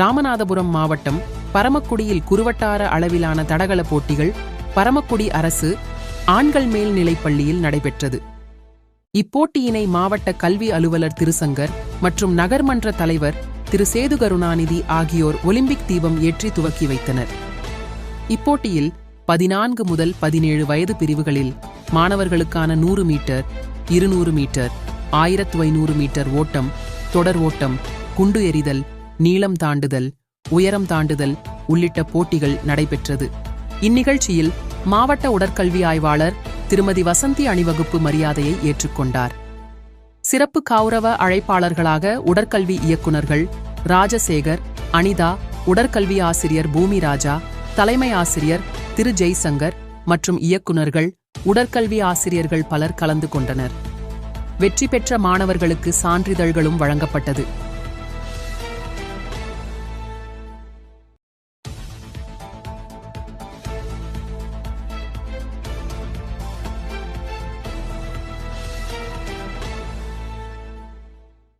ராமநாதபுரம் மாவட்டம் பரமக்குடியில் குறுவட்டார அளவிலான தடகள போட்டிகள் பரமக்குடி அரசு ஆண்கள் மேல்நிலைப்பள்ளியில் நடைபெற்றது. இப்போட்டியினை மாவட்ட கல்வி அலுவலர் திருசங்கர் மற்றும் நகர்மன்ற தலைவர் திரு சேது கருணாநிதி ஆகியோர் ஒலிம்பிக் தீபம் ஏற்றி துவக்கி வைத்தனர். இப்போட்டியில் பதினான்கு முதல் பதினேழு வயது பிரிவுகளில் மாணவர்களுக்கான நூறு மீட்டர் இருநூறு மீட்டர் ஆயிரத்து ஐநூறு மீட்டர் ஓட்டம் தொடர் ஓட்டம் குண்டு எறிதல் நீளம் தாண்டுதல் உயரம் தாண்டுதல் உள்ளிட்ட போட்டிகள் நடைபெற்றது. இந்நிகழ்ச்சியில் மாவட்ட உடற்கல்வி ஆய்வாளர் திருமதி வசந்தி அணிவகுப்பு மரியாதையை ஏற்றுக்கொண்டார். சிறப்பு கௌரவ அழைப்பாளர்களாக உடற்கல்வி இயக்குனர்கள் ராஜசேகர் அனிதா உடற்கல்வி ஆசிரியர் பூமி ராஜா தலைமை ஆசிரியர் திரு ஜெய்சங்கர் மற்றும் இயக்குனர்கள் உடற்கல்வி ஆசிரியர்கள் பலர் கலந்து கொண்டனர். வெற்றி பெற்ற மாணவர்களுக்கு சான்றிதழ்களும் வழங்கப்பட்டது.